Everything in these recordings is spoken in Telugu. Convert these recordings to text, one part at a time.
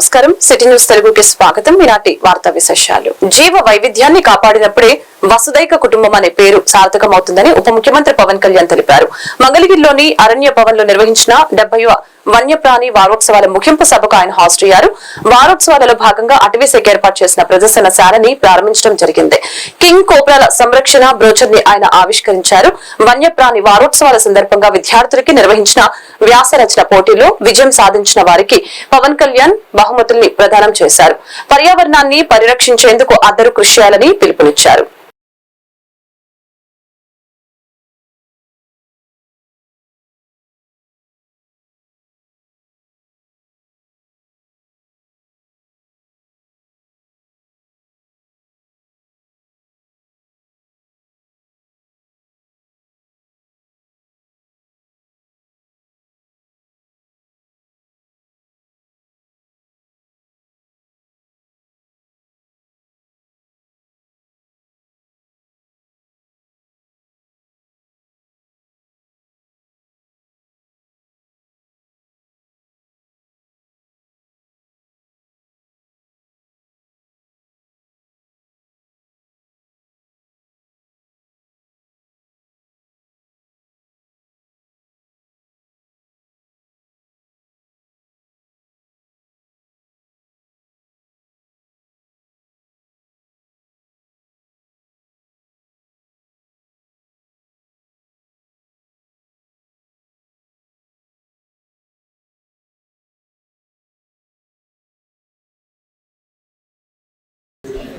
నమస్కారం. సిటీ న్యూస్ తెలుగుకి స్వాగతం. ఈనాటి వార్తా విశేషాలు. జీవ వైవిధ్యాన్ని కాపాడినప్పుడే వసుదైక కుటుంబం అనే పేరు సార్థకమవుతుందని ఉప ముఖ్యమంత్రి పవన్ కళ్యాణ్ తెలిపారు. మంగళగిరిలోని అరణ్య భవన్లో నిర్వహించిన డెబ్బైవ వన్యప్రాణి వారోత్సవాల ముగింపు సభకు ఆయన హాజరయ్యారు. వారోత్సవాలలో భాగంగా అటవీ శాఖ ఏర్పాటు చేసిన ప్రదర్శనశాలని ప్రారంభించడం జరిగింది. కింగ్ కోబ్రాల సంరక్షణ బ్రోచర్ని ఆయన ఆవిష్కరించారు. వన్యప్రాణి వారోత్సవాల సందర్భంగా విద్యార్థులకి నిర్వహించిన వ్యాస రచన పోటీలో విజయం సాధించిన వారికి పవన్ కళ్యాణ్ బహుమతుల్ని ప్రదానం చేశారు. పర్యావరణాన్ని పరిరక్షించేందుకు అందరూ కృషి చేయాలని పిలుపునిచ్చారు.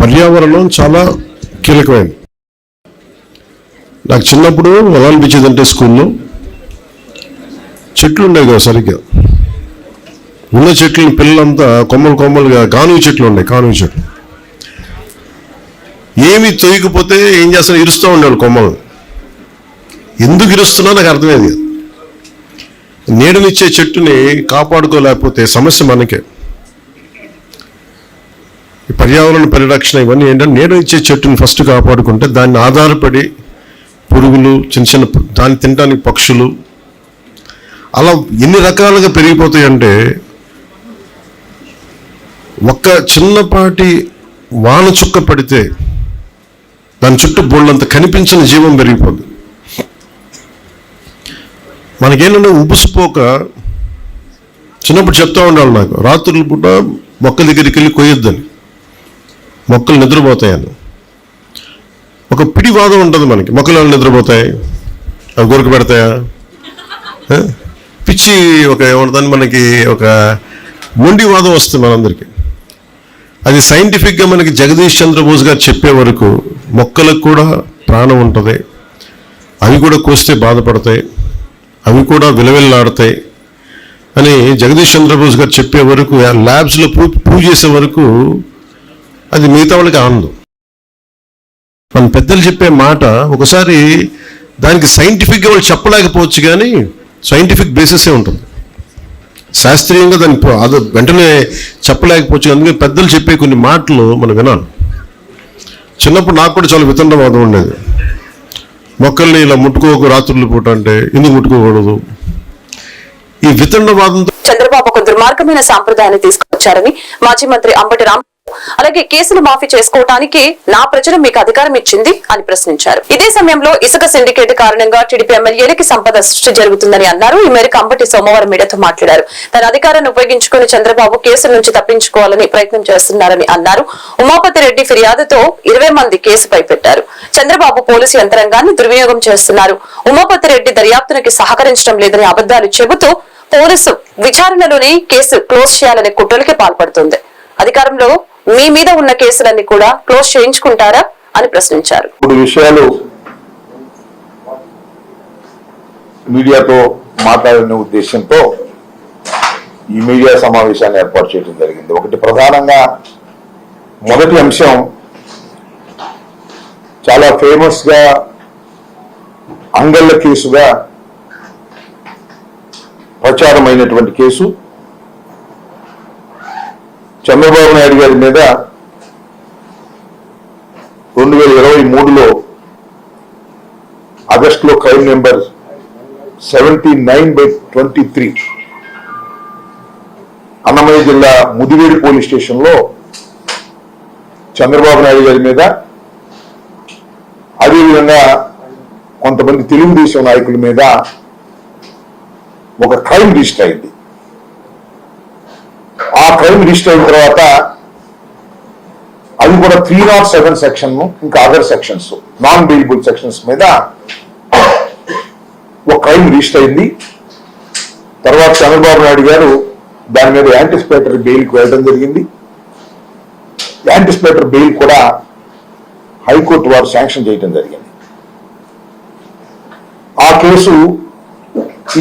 పర్యావరణం చాలా కీలకమైనది నాకు చిన్నప్పుడు ఎలా అనిపించేది అంటే స్కూల్లో చెట్లు ఉండేవి కదా సరిగ్గా. ఉన్న చెట్లు పిల్లలంతా కొమ్మలు కొమ్మలుగా కానుగ చెట్లు ఉన్నాయి కానువి చెట్లు. ఏమి తొయ్యకపోతే ఏం చేస్తాను ఇరుస్తూ ఉండేవాళ్ళు కొమ్మలు. ఎందుకు ఇరుస్తున్నా నాకు అర్థమయ్యేది నీడనిచ్చే చెట్టుని కాపాడుకోలేకపోతే సమస్య మనకే. పర్యావరణ పరిరక్షణ ఇవన్నీ ఏంటంటే నీడ ఇచ్చే చెట్టుని ఫస్ట్ కాపాడుకుంటే దాన్ని ఆధారపడి పురుగులు చిన్న చిన్న దాన్ని తినడానికి పక్షులు అలా ఎన్ని రకాలుగా పెరిగిపోతాయంటే ఒక్క చిన్నపాటి వాన చుక్క పడితే దాని చుట్టూ బోళ్ళంత కనిపించిన జీవం పెరిగిపోతుంది మనకేంటంటే ఉబుసుపోక చిన్నప్పుడు చెప్తా ఉండాలి నాకు రాత్రులు పూట మొక్క దగ్గరికి వెళ్ళి కొయ్యొద్దని. మొక్కలు నిద్రపోతాయని. ఒక పిడివాదం ఉంటుంది మనకి. మొక్కలు ఎలా నిద్రపోతాయి? అవి గురక పెడతాయా? పిచ్చి ఒక ఏమంటుందని మనకి ఒక మొండివాదం వస్తుంది మనందరికీ. అది సైంటిఫిక్గా మనకి జగదీష్ చంద్రబోస్ గారు చెప్పే వరకు మొక్కలకు కూడా ప్రాణం ఉంటుంది. అవి కూడా కోస్తే బాధపడతాయి. అవి కూడా విలవిల్లాడతాయి. అని జగదీష్ చంద్రబోస్ గారు చెప్పే వరకు ఆ ల్యాబ్స్లో ప్రూవ్ ప్రూవ్ చేసే వరకు అది మిగతా వాళ్ళకి ఆనందం. మన పెద్దలు చెప్పే మాట ఒకసారి దానికి సైంటిఫిక్గా వాళ్ళు చెప్పలేకపోవచ్చు కానీ సైంటిఫిక్ బేసిసే ఉంటుంది. శాస్త్రీయంగా దాన్ని అది వెంటనే చెప్పలేకపోవచ్చు అందుకే పెద్దలు చెప్పే కొన్ని మాటలు మనం వినాలి. చిన్నప్పుడు నాకు కూడా చాలా వితండవాదం ఉండేది. మొక్కల్ని ఇలా ముట్టుకోకు రాత్రులు పూట అంటే ఎందుకు ముట్టుకోకూడదు? ఈ వితండవాదంతో చంద్రబాబు ఒక దుర్మార్గమైన సాంప్రదాయాన్ని తీసుకొచ్చారని మాజీ మంత్రి అంబటి రామ్ అలాగే కేసులు మాఫీ చేసుకోవటానికి నా ప్రజలు మీకు అధికారం ఇచ్చింది అని ప్రశ్నించారు. ఇదే సమయంలో ఇసుక సిండికేట్ కారణంగా టీడీపీ ఎమ్మెల్యేలకి సంపద సృష్టి జరుగుతుందని అన్నారు. ఈ మేరకు అంబటి సోమవారం మీడియాతో మాట్లాడారు. తన అధికారాన్ని ఉపయోగించుకుని చంద్రబాబు కేసు నుంచి తప్పించుకోవాలని ప్రయత్నం చేస్తున్నారని అన్నారు. ఉమాపతి రెడ్డి ఫిర్యాదుతో ఇరవై మంది కేసుపై పెట్టారు చంద్రబాబు పోలీసు యంత్రాంగాన్ని దుర్వినియోగం చేస్తున్నారు. ఉమాపతి రెడ్డి దర్యాప్తునికి సహకరించడం లేదని అబద్దాలు చెబుతూ పోలీసు విచారణలోనే కేసు క్లోజ్ చేయాలనే కుట్రలకి పాల్పడుతుంది. అధికారంలో మీ మీద ఉన్న కేసులన్నీ కూడా క్లోజ్ చేయించుకుంటారా అని ప్రశ్నించారు. ఇప్పుడు విషయాలు మీడియాతో మాట్లాడిన ఉద్దేశంతో ఈ మీడియా సమావేశాన్ని ఏర్పాటు చేయడం జరిగింది. ఒకటి ప్రధానంగా మొదటి అంశం చాలా ఫేమస్గా అంగళ్ళ కేసుగా ప్రచారమైనటువంటి కేసు. చంద్రబాబు నాయుడు గారి మీద రెండు వేల ఇరవై మూడులో ఆగస్టులో crime number seventy nine by twenty three Annamayya జిల్లా ముదివేడి పోలీస్ స్టేషన్లో చంద్రబాబు నాయుడు గారి మీద అదేవిధంగా కొంతమంది తెలుగుదేశం నాయకుల మీద ఒక క్రైమ్ రిజిస్టర్ అయింది. క్రైమ్ రిజిస్టర్ అయిన తర్వాత అది కూడా త్రీ నాట్ సెవెన్ సెక్షన్ ఇంకా other sections non bailable sections మీద ఒక క్రైమ్ రిజిస్టర్ అయింది. తర్వాత చంద్రబాబు నాయుడు గారు దాని మీద యాంటిసిపేటరీ బెయిల్కి వెళ్ళడం జరిగింది. యాంటిసిపేటరీ బెయిల్ కూడా హైకోర్టు వారు శాంక్షన్ చేయడం జరిగింది. ఆ కేసు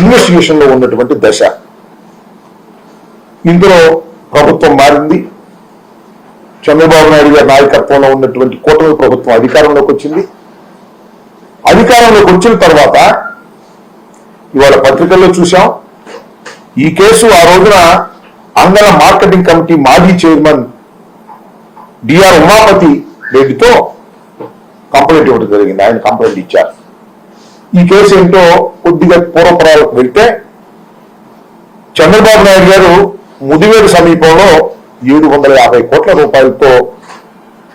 ఇన్వెస్టిగేషన్లో ఉన్నటువంటి దశ. ఇందులో ప్రభుత్వం మారింది. చంద్రబాబు నాయుడు గారి నాయకత్వంలో ఉన్నటువంటి కూటమి ప్రభుత్వం అధికారంలోకి వచ్చింది. అధికారంలోకి వచ్చిన తర్వాత ఇవాళ పత్రికల్లో చూసాం ఈ కేసు ఆ రోజున అంగళ మార్కెటింగ్ కమిటీ మాజీ చైర్మన్ డిఆర్ ఉమాపతి రెడ్డితో కంప్లైంట్ ఇవ్వడం జరిగింది. ఆయన కంప్లైంట్ ఇచ్చారు. ఈ కేసు ఏంటో కొద్దిగా పూర్వపరాలకు వెళ్తే చంద్రబాబు నాయుడు గారు ముదివేడు సమీపంలో ఏడు వందల యాభై కోట్ల రూపాయలతో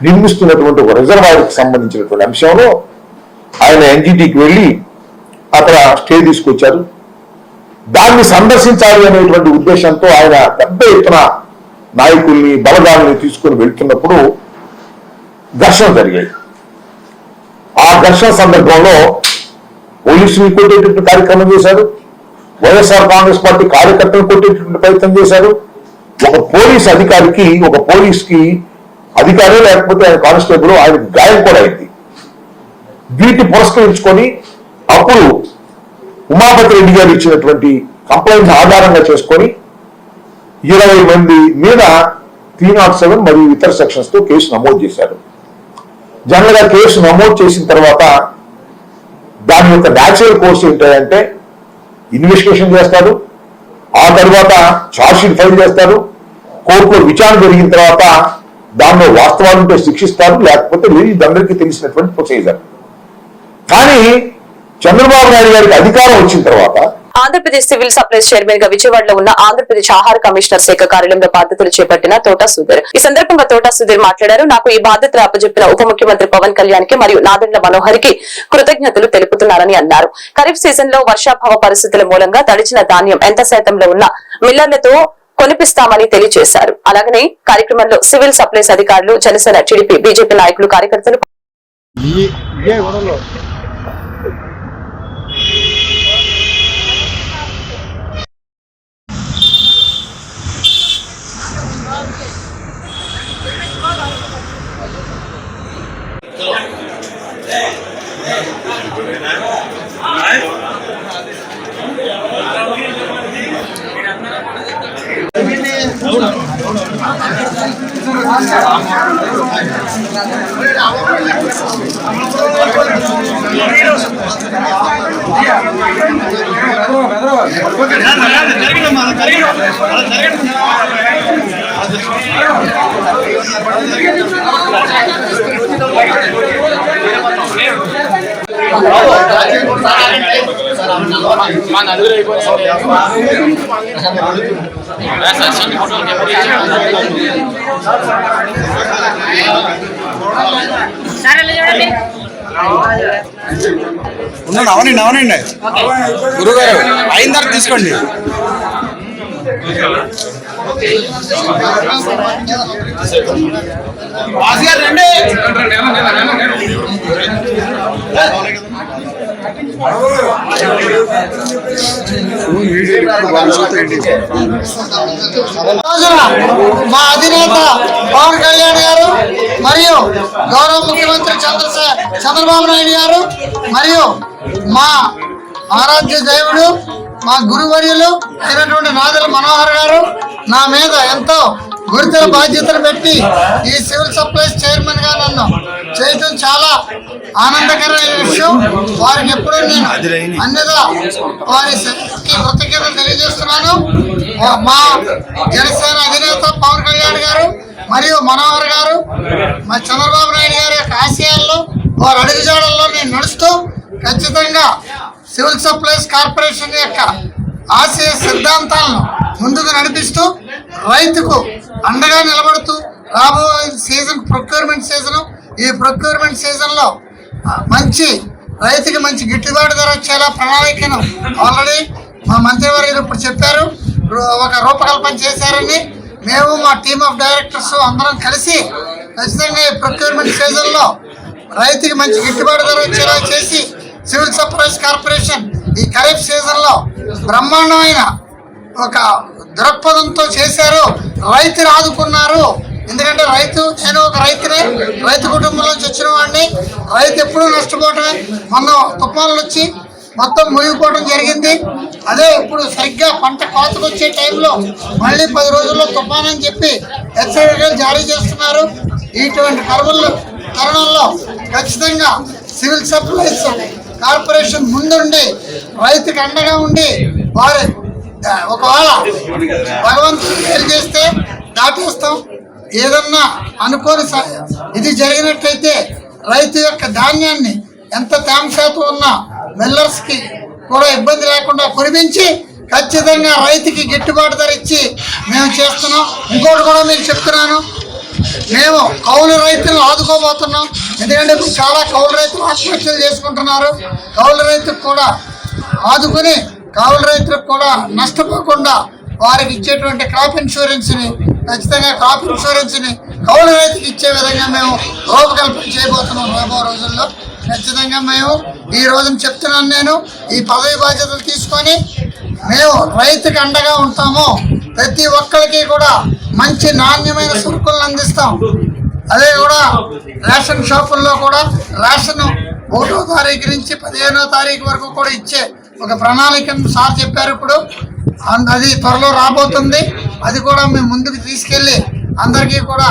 నిర్మిస్తున్నటువంటి ఒక రిజర్వాయర్కి సంబంధించినటువంటి అంశంలో ఆయన ఎన్జిటికి వెళ్ళి అక్కడ స్టే తీసుకొచ్చారు. దాన్ని సందర్శించాలి అనేటువంటి ఉద్దేశంతో ఆయన పెద్ద ఎత్తున నాయకుల్ని బలగాల్ని తీసుకొని వెళ్తున్నప్పుడు ఘర్షణ జరిగాయి. ఆ ఘర్షణ సందర్భంలో పోలీసులు ఇంకోటేటువంటి కార్యక్రమం చేశారు. వైఎస్ఆర్ కాంగ్రెస్ పార్టీ కార్యకర్తలు కొట్టేటువంటి ప్రయత్నం చేశారు. ఒక పోలీస్ అధికారికి ఒక పోలీస్కి అధికారి లేకపోతే ఆయన కానిస్టేబుల్ ఆయన గాయం కూడా అయింది. వీటిని పురస్కరించుకొని అప్పుడు ఉమాపతి రెడ్డి గారు ఇచ్చినటువంటి కంప్లైంట్ ఆధారంగా చేసుకొని ఇరవై మంది మీద త్రీ నాట్ సెవెన్ మరియు ఇతర సెక్షన్స్తో కేసు నమోదు చేశారు. జనరల్గా కేసు నమోదు చేసిన తర్వాత దాని యొక్క న్యాచురల్ కోర్స్ ఏంటంటే ఇన్వెస్టిగేషన్ చేస్తారు ఆ తర్వాత షీట్ ఫైల్ చేస్తారు కోర్టులో విచారణ జరిగిన తర్వాత దానిలో వాస్తవాలు ఉంటే శిక్షిస్తారు లేకపోతే లేదు తెలిసినటువంటి ప్రొసీజర్ కానీ చంద్రబాబు నాయుడు గారికి అధికారం వచ్చిన తర్వాత ఆంధ్రప్రదేశ్ సివిల్ సప్లైస్ చైర్మన్గా విజయవాడలో ఉన్న ఆంధ్రప్రదేశ్ ఆహార కమిషనర్ శాఖ కార్యాలయంలో బాధ్యతలు చేపట్టిన తోటా సుధీర్. ఈ సందర్భంగా తోటా సుధీర్ మాట్లాడారు. నాకు ఈ బాధ్యతలు అప్పజెప్పిన ఉప ముఖ్యమంత్రి పవన్ కళ్యాణ్కి మరియు నాదెండ్ల మనోహర్కి కృతజ్ఞతలు తెలుపుతున్నారని అన్నారు. ఖరీఫ్ సీజన్లో వర్షాభావ పరిస్థితుల మూలంగా తడిచిన ధాన్యం ఎంత శాతంలో ఉన్న మిల్లర్లతో కొనిపిస్తామని తెలియజేశారు. అలాగనే కార్యక్రమంలో సివిల్ సప్లైస్ అధికారులు జనసేన టీడీపీ బీజేపీ నాయకులు కార్యకర్తలు మా నలుగురు అయిపోయింది ఉండండి అవనండి అవనండి. గురుగారు అయిన తర్వాత తీసుకోండి. మా అధినేత పవన్ కళ్యాణ్ గారు మరియు గౌరవ ముఖ్యమంత్రి చంద్రశే చంద్రబాబు నాయుడు గారు మరియు మా ఆరాధ్య దేవుడు మా గురువర్యులు అయినటువంటి నాదల మనోహర్ గారు నా మీద ఎంతో గురుతర బాధ్యతలు పెట్టి ఈ సివిల్ సప్లైస్ చైర్మన్గా నన్ను చేయటం చాలా ఆనందకరమైన విషయం. వారికి ఎప్పుడూ నేను అన్నిదా వారికి కృతజ్ఞతలు తెలియజేస్తున్నాను. మా జనసేన అధినేత పవన్ కళ్యాణ్ గారు మరియు మనోహర్ గారు మా చంద్రబాబు నాయుడు గారి యొక్క ఆశయాల్లో వారి అడుగుజాడల్లో నేను నడుస్తూ ఖచ్చితంగా సివిల్ సప్లైస్ కార్పొరేషన్ యొక్క ఆశయ సిద్ధాంతాలను ముందుకు నడిపిస్తూ రైతుకు అండగా నిలబడుతూ రాబోయే సీజన్ ప్రొక్యూర్మెంట్ సీజన్ ఈ ప్రొక్యూర్మెంట్ సీజన్లో మంచి రైతుకి మంచి గిట్టుబాటు ధర వచ్చేలా ప్రణాళికను ఆల్రెడీ మా మంత్రివర్యులు ఇప్పుడు చెప్పారు. రూ- ఒక రూపకల్పన చేశారని మేము మా టీమ్ ఆఫ్ డైరెక్టర్స్ అందరం కలిసి ఖచ్చితంగా ఈ ప్రొక్యూర్మెంట్ సీజన్లో రైతుకి మంచి గిట్టుబాటు ధర వచ్చేలా చేసి సివిల్ సప్లైస్ కార్పొరేషన్ ఈ ఖరీఫ్ సీజన్లో బ్రహ్మాండమైన ఒక దృక్పథంతో చేశారు. రైతు ఆదుకున్నారు. ఎందుకంటే రైతు నేను ఒక రైతునే రైతు కుటుంబం నుంచి వచ్చిన వాడిని. రైతు ఎప్పుడూ నష్టపోవటమే. మొన్న తుఫాన్లు వచ్చి మొత్తం మునిగిపోవడం జరిగింది. అదే ఇప్పుడు సరిగ్గా పంట కోతకు వచ్చే టైంలో మళ్ళీ పది రోజుల్లో తుఫాన్ అని చెప్పి హెచ్చరికలు జారీ చేస్తున్నారు. ఇటువంటి కరువులు తరుణంలో ఖచ్చితంగా సివిల్ సప్లైస్ కార్పొరేషన్ ముందుండి రైతుకి అండగా ఉండి వారి ఒకవేళ భగవంతుడు తెలియజేస్తే దాటేస్తాం. ఏదన్నా అనుకోని ఇది జరిగినట్లయితే రైతు యొక్క ధాన్యాన్ని ఎంత తేమ శాతం ఉన్నా మిల్లర్స్కి కూడా ఇబ్బంది లేకుండా కురిపించి ఖచ్చితంగా రైతుకి గిట్టుబాటు ధర ఇచ్చి మేము చేస్తున్నాం. ఇంకోటి కూడా మీకు చెప్తున్నాను. మేము కౌలు రైతులను ఆదుకోబోతున్నాం. ఎందుకంటే ఇప్పుడు చాలా కౌలు రైతులు ఆత్మహత్యలు చేసుకుంటున్నారు. కౌలు రైతుకు కూడా ఆదుకుని కౌలు రైతులకు కూడా నష్టపోకుండా వారికి ఇచ్చేటువంటి క్రాప్ ఇన్సూరెన్స్ని ఖచ్చితంగా క్రాప్ ఇన్సూరెన్స్ని కౌలు రైతుకి ఇచ్చే విధంగా మేము రూపకల్పన చేయబోతున్నాం రాబో రోజుల్లో. ఖచ్చితంగా మేము ఈ రోజున చెప్తున్నాను నేను ఈ పదవి బాధ్యతలు తీసుకొని మేము రైతుకి అండగా ఉంటాము. ప్రతి ఒక్కరికి కూడా మంచి నాణ్యమైన సరుకులను అందిస్తాం. అదే కూడా రేషన్ షాపుల్లో కూడా రేషన్ ఒకటో తారీఖు నుంచి పదిహేనో తారీఖు వరకు కూడా ఇచ్చే ఒక ప్రణాళికను సార్ చెప్పారు ఇప్పుడు. అది త్వరలో రాబోతుంది. అది కూడా మేము ముందుకు తీసుకెళ్ళి అందరికీ కూడా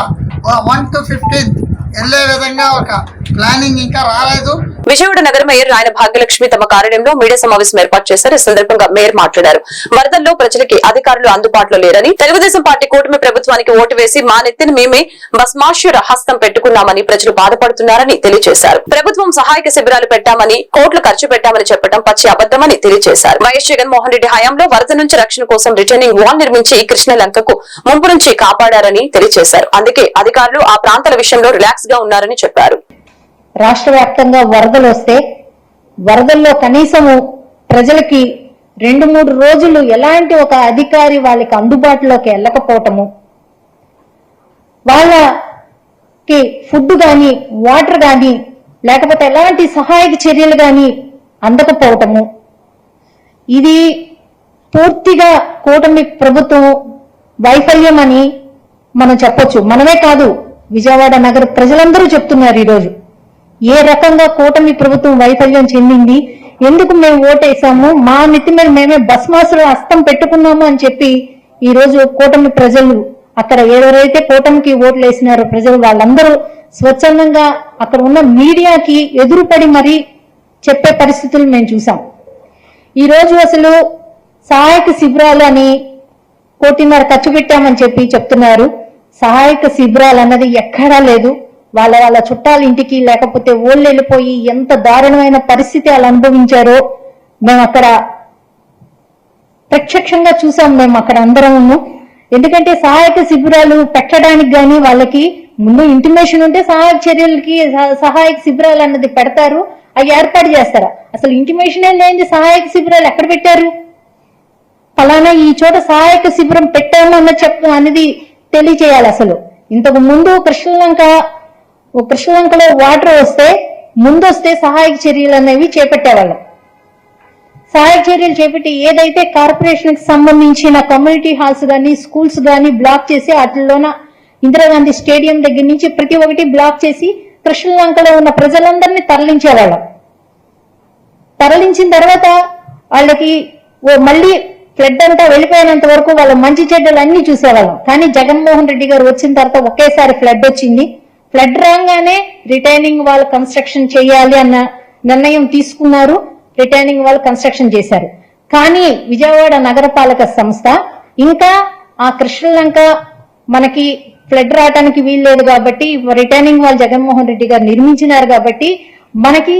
వన్ టు ఫిఫ్టీన్త్ వెళ్ళే విధంగా ఒక ప్లానింగ్ ఇంకా రాలేదు. విజయవాడ నగర మేయర్ రాయన భాగ్యలక్ష్మి తమ కార్యాలయంలో మీడియా సమావేశం ఏర్పాటు చేశారు. ఈ సందర్భంగా మేయర్ మాట్లాడారు. వరదల్లో ప్రజలకి అధికారులు అందుబాటులో లేరని తెలుగుదేశం పార్టీ కూటమి ప్రభుత్వానికి ఓటు వేసి మా నెత్తిన మేమే భస్మాశ్వర హస్తం పెట్టుకున్నామని ప్రజలు బాధపడుతున్నారని తెలియజేశారు. ప్రభుత్వం సహాయక శిబిరాలు పెట్టామని కోట్లు ఖర్చు పెట్టామని చెప్పడం పచ్చి అబద్దమని తెలియజేశారు. వైఎస్ జగన్మోహన్ రెడ్డి హయాంలో వరద నుంచి రక్షణ కోసం రిటర్నింగ్ వాల్ నిర్మించి కృష్ణలంకకు ముంపు నుంచి కాపాడారని తెలియజేశారు. అందుకే అధికారులు ఆ ప్రాంతాల విషయంలో రిలాక్స్గా ఉన్నారని చెప్పారు. రాష్ట్ర వ్యాప్తంగా వరదలు వస్తే వరదల్లో కనీసము ప్రజలకి రెండు మూడు రోజులు ఎలాంటి ఒక అధికారి వాళ్ళకి అందుబాటులోకి వెళ్ళకపోవటము వాళ్ళకి ఫుడ్ కానీ వాటర్ కానీ లేకపోతే ఎలాంటి సహాయక చర్యలు కానీ అందకపోవటము. ఇది పూర్తిగా కూటమి ప్రభుత్వం వైఫల్యం అని మనం చెప్పొచ్చు. మనమే కాదు విజయవాడ నగర ప్రజలందరూ చెప్తున్నారు ఈరోజు. ఏ రకంగా కూటమి ప్రభుత్వం వైఫల్యం చెందింది? ఎందుకు మేము ఓటేసాము మా నెత్తి మీద మేమే భస్మాసులు హస్తం పెట్టుకున్నాము అని చెప్పి ఈ రోజు కూటమి ప్రజలు అక్కడ ఎవరైతే కూటమికి ఓట్లు వేసినారో ప్రజలు వాళ్ళందరూ స్వచ్ఛందంగా అక్కడ ఉన్న మీడియాకి ఎదురుపడి మరీ చెప్పే పరిస్థితులు మేము చూసాం ఈ రోజు అసలు సహాయక శిబిరాలు అని కోటిన్నర ఖర్చు పెట్టామని చెప్పి చెప్తున్నారు. సహాయక శిబిరాలు అన్నది ఎక్కడా లేదు. వాళ్ళ వాళ్ళ చుట్టాల ఇంటికి లేకపోతే ఓళ్ళు వెళ్ళిపోయి ఎంత దారుణమైన పరిస్థితి వాళ్ళు అనుభవించారో మేము అక్కడ ప్రత్యక్షంగా చూసాం మేము అక్కడ అందరము ఎందుకంటే సహాయక శిబిరాలు పెట్టడానికి కానీ వాళ్ళకి ముందు ఇంటిమేషన్ ఉంటే సహాయక చర్యలకి సహాయక శిబిరాలు అన్నది పెడతారు అవి ఏర్పాటు చేస్తారా. అసలు ఇంటిమేషన్ లేని సహాయక శిబిరాలు ఎక్కడ పెట్టారు? ఫలానా ఈ చోట సహాయక శిబిరం పెట్టాము అన్న చెప్ అనేది తెలియచేయాలి అసలు. ఇంతకు ముందు కృష్ణలంక ఓ కృష్ణలంకలో వాటర్ వస్తే ముందు వస్తే సహాయక చర్యలు అనేవి చేపట్టేవాళ్ళం. సహాయక చర్యలు చేపట్టి ఏదైతే కార్పొరేషన్కి సంబంధించిన కమ్యూనిటీ హాల్స్ కానీ స్కూల్స్ కానీ బ్లాక్ చేసి వాటిల్లోన ఇందిరాగాంధీ స్టేడియం దగ్గర నుంచి ప్రతి ఒక్కటి బ్లాక్ చేసి కృష్ణలంకలో ఉన్న ప్రజలందరినీ తరలించేవాళ్ళం. తరలించిన తర్వాత వాళ్ళకి ఓ మళ్ళీ ఫ్లడ్ అంతా వెళ్ళిపోయినంత వరకు వాళ్ళ మంచి చెడ్డలు అన్ని చూసేవాళ్ళం. కానీ జగన్మోహన్ రెడ్డి గారు వచ్చిన తర్వాత ఒకేసారి ఫ్లడ్ వచ్చింది. ఫ్లడ్ రాగానే రిటైనింగ్ వాళ్ళు కన్స్ట్రక్షన్ చేయాలి అన్న నిర్ణయం తీసుకున్నారు. రిటైనింగ్ వాళ్ళు కన్స్ట్రక్షన్ చేశారు. కానీ విజయవాడ నగరపాలక సంస్థ ఇంకా ఆ కృష్ణలంక మనకి ఫ్లడ్ రావడానికి వీల్లేదు కాబట్టి రిటైనింగ్ వాళ్ళు జగన్మోహన్ రెడ్డి గారు నిర్మించినారు కాబట్టి మనకి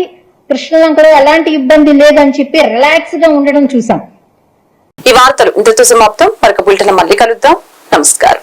కృష్ణలంకలో ఎలాంటి ఇబ్బంది లేదని చెప్పి రిలాక్స్గా ఉండడం చూసాం. ఈ వార్తలు ఇంతతో సమాప్తం. మరొక బులెటిన్ మళ్ళీ కలుద్దాం. నమస్కారం.